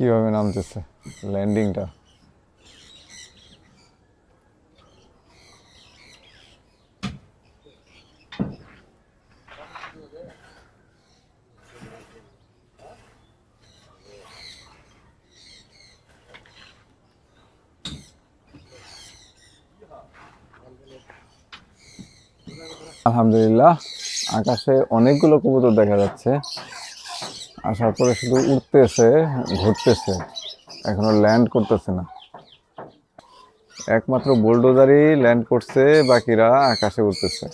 কীভাবে নামতেছে? ল্যান্ডিংটা আলহামদুলিল্লাহ আকাশে অনেকগুলো কবুতর দেখা যাচ্ছে। আসার পরে শুধু উঠতেছে ঘুরতেছে। এখনও ল্যান্ড করতেছে না। একমাত্র বোল্ডোজারই ল্যান্ড করছে, বাকিরা আকাশে উঠতেছে